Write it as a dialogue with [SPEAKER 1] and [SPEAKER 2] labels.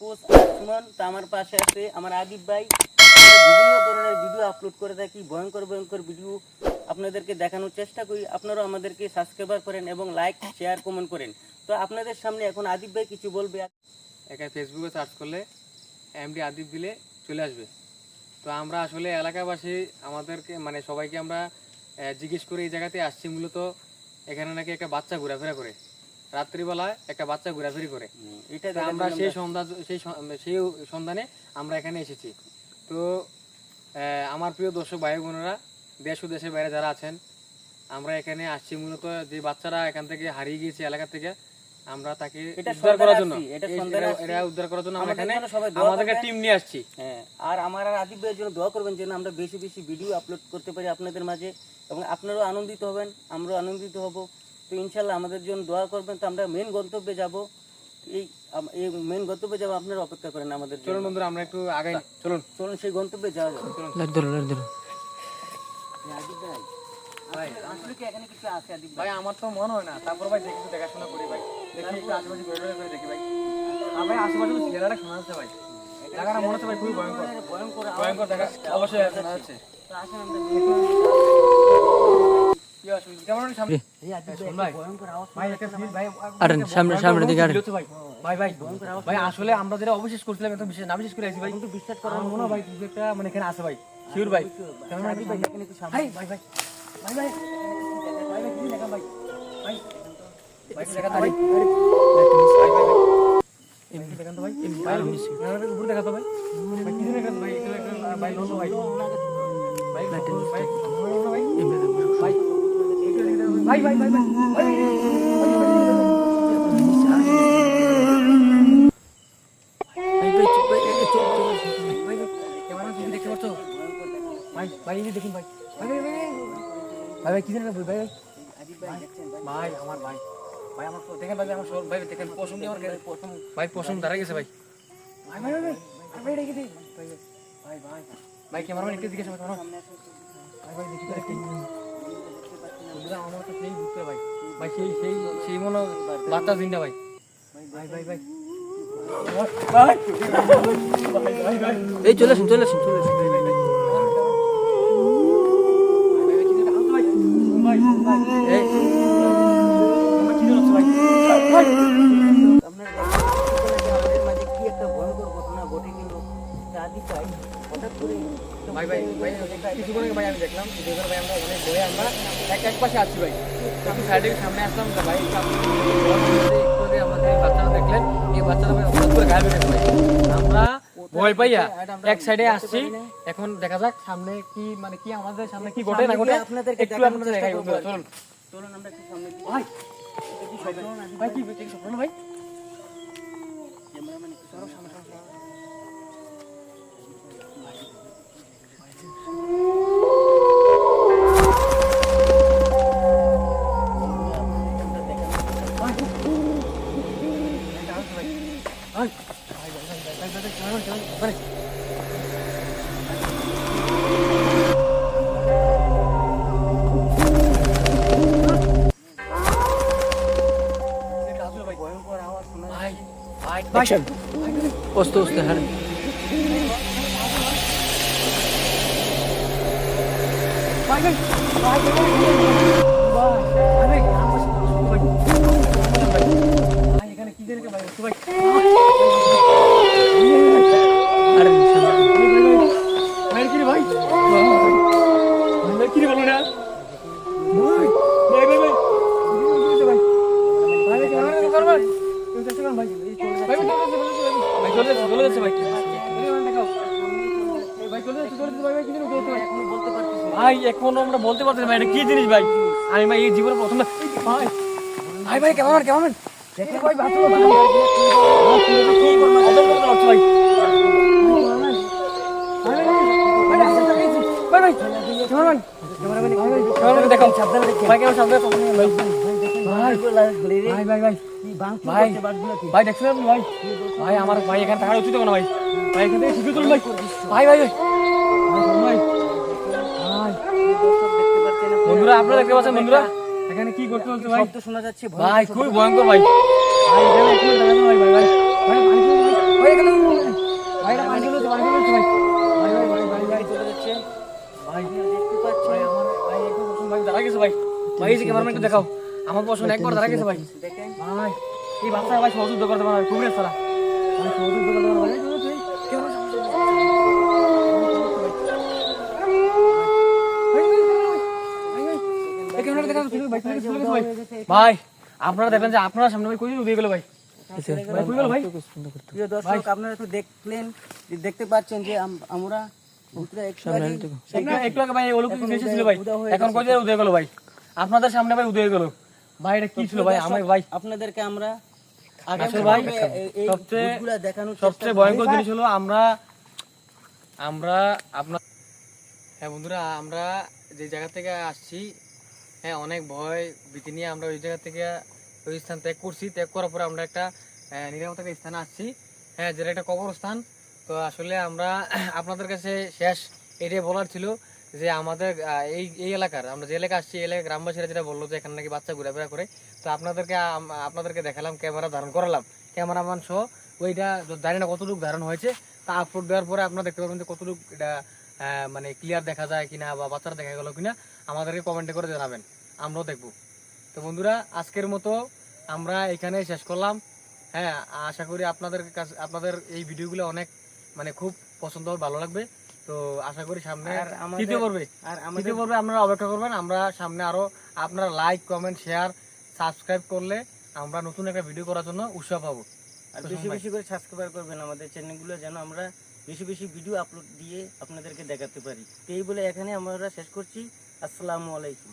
[SPEAKER 1] Post আর সুমন তো আমার পাশে আছে আমার আদিব ভাই। বিভিন্ন ধরনের ভিডিও আপলোড করে থাকি, ভয়ঙ্কর ভয়ঙ্কর ভিডিও আপনাদেরকে দেখানোর চেষ্টা করি। আপনারাও আমাদেরকে সাবস্ক্রাইবার করেন এবং লাইক শেয়ার কমেন্ট করেন। তো আপনাদের সামনে এখন আদিব ভাই কিছু বলবে।
[SPEAKER 2] এখানে ফেসবুকে সার্চ করলে এমডি আদিব দিলে চলে আসবে। তো আমরা আসলে এলাকাবাসী আমাদেরকে মানে সবাইকে আমরা জিজ্ঞেস করে এই জায়গাতে আসছি মূলত। এখানে নাকি একটা বাচ্চা ঘোরাফেরা করে। রাত্রিবেলায় একটা বাচ্চা ঘোরাফেরি করে।
[SPEAKER 1] এটা
[SPEAKER 2] আমরা সেই সন্ধ্যা সেই সেই সন্ধানে আমরা এখানে এসেছি। তো আমার প্রিয় দর্শক ভাই বোনেরা দেশ ও দেশের বাইরে যারা আছেন আমরা এখানে আসছি মূলত যে বাচ্চারা এখান থেকে হারিয়ে গিয়েছে এলাকা থেকে আমরা তাকে উদ্ধার করার জন্য।
[SPEAKER 1] এটা
[SPEAKER 2] উদ্ধার করার জন্য আমরা এখানে আমাদেরকে টিম নিয়ে আসছি।
[SPEAKER 1] হ্যাঁ আর আমার আর আদিব ভাইয়ের জন্য দোয়া করবেন যেন আমরা বেশি বেশি ভিডিও আপলোড করতে পারি আপনাদের মাঝে এবং আপনারাও আনন্দিত হবেন আমরাও আনন্দিত হব। তো ইনশাল্লাহ আমাদের জন্য দোয়া করবেন। তো আমরা মেন গন্তব্যে যাব। এই এই মেন গন্তব্যে যাব আপনারা অপেক্ষা করেন আমাদের
[SPEAKER 2] চলুন বন্ধুরা আমরা একটু আগাই চলুন।
[SPEAKER 1] চলুন সেই গন্তব্যে যাওয়া যাবে
[SPEAKER 3] লাইট ধরো লাইট ধরো।
[SPEAKER 1] ভাই।
[SPEAKER 2] ভাই
[SPEAKER 1] আসলে কি এখানে কিছু আছে আদিব ভাই?
[SPEAKER 2] ভাই আমার তো মনে হয় না। তারপর ভাই দেখি দেখাশোনা করি ভাই। দেখি একটু আশেপাশে ঘুরে ঘুরে করে দেখি ভাই। আর ভাই আশেপাশে তো ছেলেরা শোনা যাচ্ছে ভাই। জায়গাটা মনে হচ্ছে ভাই খুবই ভয়ঙ্কর।
[SPEAKER 1] ভয়ঙ্কর
[SPEAKER 2] ভয়ঙ্কর দেখা অবশ্যই
[SPEAKER 1] তো আসেন আমরা
[SPEAKER 2] সামনে
[SPEAKER 3] সামনে দিকে আরে
[SPEAKER 2] ভাই ভাই ভাই ভাই আসলে আমরা যেটা অবিশ্বাস করছিলাম একদম বিশ্বাস না বিশ্বাস করে আছি ভাই
[SPEAKER 1] কিন্তু বিশ্বাস করার
[SPEAKER 2] মনে হয় ভাই কিছু একটা মানে এখানে আছে ভাই শিওর ভাই
[SPEAKER 1] ভাই
[SPEAKER 2] ভাই ভাই ভাই ভাই ভাই ভাই ভাই কি দেখা ভাই ভাই ভাই কি দেখা তো ভাই ভাই ভাই ভাই এমনি দেখান তো ভাই ভাই ভাই উপরে দেখা তো ভাই ভাই কি দেখা ভাই ভাই ভাই ভাই ভাই ভাই ভাই ভাই ভাই ভাই ভাই আমার ভাই ভাই আমার দেখেন ভাই আমার ভাই দেখেন পশম দিয়ে আমার ভাই পশম দাঁড়া গেছে ভাই ভাই ভাই ভাই ভাই ডেকে দে ভাই ভাই ভাই ভাই ভাই একটু
[SPEAKER 1] জিজ্ঞাসা করো
[SPEAKER 2] ভাই ভাই দেখি সেই বুঝতে ভাই। ভাই, সেই সেই সেই মনে ভাই। ভাই ভাই ভাই। ভাই ভাই।
[SPEAKER 3] এই, চলে আসুন চলে আসুন চলে আসুন।
[SPEAKER 1] হঠাৎ করে
[SPEAKER 2] ভাই ভাই ভাই কিছুক্ষণ ভাই আমি দেখলাম দুজন ভাই আমরা ওখানে বয়ে আমরা এক এক পাশে আছি ভাই একটু সাইডে সামনে আসলাম তো ভাই একটু আপনি একটু আগে আমাদের বাচ্চারা দেখলেন এই বাচ্চারা ভাই হঠাৎ করে গায়ে বেরিয়ে ভাই আমরা ভয় পাইয়া এক সাইডে আসছি এখন দেখা যাক সামনে কি মানে কি আমাদের সামনে কি ঘটে না ঘটে একটু আপনাদের দেখাই চলুন
[SPEAKER 1] চলুন আমরা একটু সামনে দিকে
[SPEAKER 2] ভাই ভাই কি কি স্বপ্ন ভাই
[SPEAKER 1] Action. Oste oste hadi. Bye bye.
[SPEAKER 2] Bye bye. Bye. ভাই এখন আমরা বলতে পারছি না ভাই এটা কি জিনিস ভাই আমি ভাই এই জীবনে প্রথম ভাই ভাই ভাই কেমন কেমন ভাই আমার ভাই এখানে টাকা উচিত না ভাই ভাই ভাই ভাই ভাই ভাই বন্ধুরা আপনারা দেখতে পাচ্ছেন বন্ধুরা এখানে কি করতে বলছে ভাই
[SPEAKER 1] শব্দ শোনা যাচ্ছে
[SPEAKER 2] ভাই খুবই ভয়ঙ্কর ভাই দেখাও আমার পছন্দ একবার গেছে ভাই ভাই বাচ্চা ভাই সহযোগিতা করতে ভাই সহযোগিতা ভাই আপনারা দেখলেন যে আপনারা সামনে ভাই কই উঠে গেল ভাই? ভাই কই গেল ভাই
[SPEAKER 1] প্রিয় দর্শক আপনারা তো দেখলেন দেখতে পাচ্ছেন যে আমরা একটু আগে-
[SPEAKER 2] একটু একটু আগে ভাই ওলোক কিছু এসেছিল ভাই। এখন কই উদয় গেল ভাই? আপনাদের সামনে ভাই উদয় গেল। ভাই এটা কি ছিল ভাই? আমার ভাই
[SPEAKER 1] আপনাদেরকে আমরা
[SPEAKER 2] আসলে ভাই, সবচেয়ে- সবচেয়ে ভয়ঙ্কর জিনিস হলো আমরা আমরা আপনার হ্যাঁ বন্ধুরা আমরা যে জায়গা থেকে আসছি হ্যাঁ অনেক ভয়। ভীতি নিয়ে আমরা ওই জায়গা থেকে ওই স্থান ত্যাগ করছি। ত্যাগ করার পরে আমরা একটা নিরাপদ একটা স্থানে আসছি। হ্যাঁ যেটা একটা কবরস্থান। তো আসলে আমরা আপনাদের কাছে শেষ এটাই বলার ছিল যে আমাদের এই এই এলাকার, আমরা যে এলাকা আসছি, এই এলাকার গ্রামবাসীরা যেটা বলল যে এখানে নাকি বাচ্চা ঘোরাফেরা করে, তো আপনাদেরকে আপনাদেরকে দেখালাম, ক্যামেরা ধারণ করালাম। ক্যামেরাম্যান সহ ওইটা য- জানি না কতটুকু ধারণ হয়েছে, তা আপলোড দেওয়ার পরে আপনারা দেখতে পাবেন যে কতটুকু এটা মানে ক্লিয়ার দেখা যায় কিনা বা বাচ্চারা দেখা গেল কিনা আমাদেরকে কমেন্টে করে জানাবেন। আমরাও দেখব। তো বন্ধুরা আজকের মতো আমরা এখানে শেষ করলাম। হ্যাঁ আশা করি আপনাদের কাছে আপনাদের এই ভিডিওগুলো অনেক মানে খুব পছন্দ হবে ভালো লাগবে। তো আশা করি সামনে তৃতীয় পর্বে তৃতীয় পর্বে আপনারা অপেক্ষা করবেন। আমরা সামনে আরও আপনারা লাইক কমেন্ট শেয়ার সাবস্ক্রাইব করলে আমরা নতুন একটা ভিডিও করার জন্য উৎসাহ পাবো।
[SPEAKER 1] আর বেশি বেশি করে সাবস্ক্রাইব করবেন আমাদের চ্যানেলগুলো যেন আমরা বেশি বেশি ভিডিও আপলোড দিয়ে আপনাদেরকে দেখাতে পারি। তো এই বলে এখানে আমরা শেষ করছি। আসসালামু আলাইকুম।